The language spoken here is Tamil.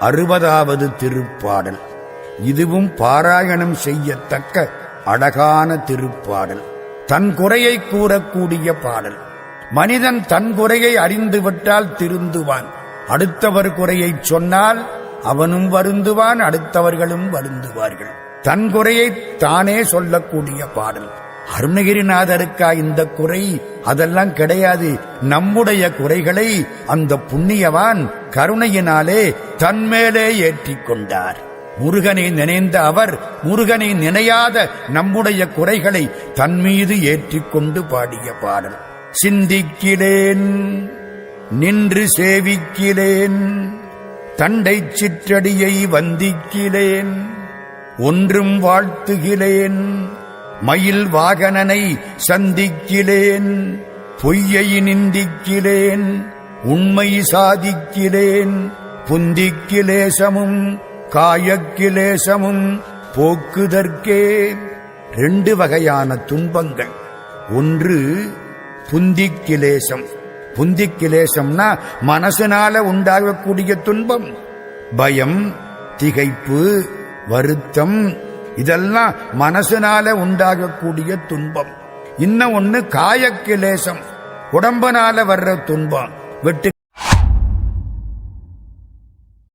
அறுபதாவது திருப்பாடல். இதுவும் பாராயணம் செய்யத்தக்க அழகான திருப்பாடல். தன் குறையை கூறக்கூடிய பாடல். மனிதன் தன் குறையை அறிந்துவிட்டால் திருந்துவான். அடுத்தவர் குறையை சொன்னால் அவனும் வருந்துவான் அடுத்தவர்களும் வருந்துவார்கள். தன் குறையை தானே சொல்லக்கூடிய பாடல். அருணகிரிநாதருக்கா இந்த குறை? அதெல்லாம் கிடையாது. நம்முடைய குறைகளை அந்த புண்ணியவான் கருணையினாலே தன்மேலே ஏற்றிக் கொண்டார் முருகனை நினைந்த அவர் முருகனை நினையாத நம்முடைய குறைகளை தன்மீது ஏற்றிக்கொண்டு பாடிய பாடல். சிந்திக்கிறேன் நின்று சேவிக்கிறேன் தண்டை சிற்றடியை வந்திக்கிறேன் ஒன்றும் வாழ்த்துகிறேன் மயில் வாகனனை சந்திக்கிறேன் பொய்யை நிந்திக்கிறேன் உண்மை சாதிக்கிறேன் புந்திக்கிலேசமும் காயக்கிலேசமும் போக்குதற்கே ரெண்டு வகையான துன்பங்கள். ஒன்று புந்திக்கிலேசம் புந்திக்கிலேசம்னா மனசுனால உண்டாகக்கூடிய துன்பம். பயம் திகைப்பு வருத்தம் இதெல்லாம் மனசுனால உண்டாகக்கூடிய துன்பம். இன்னும் ஒன்று காயக்கிலேசம் உடம்பனால வர்ற துன்பம். வெட்டு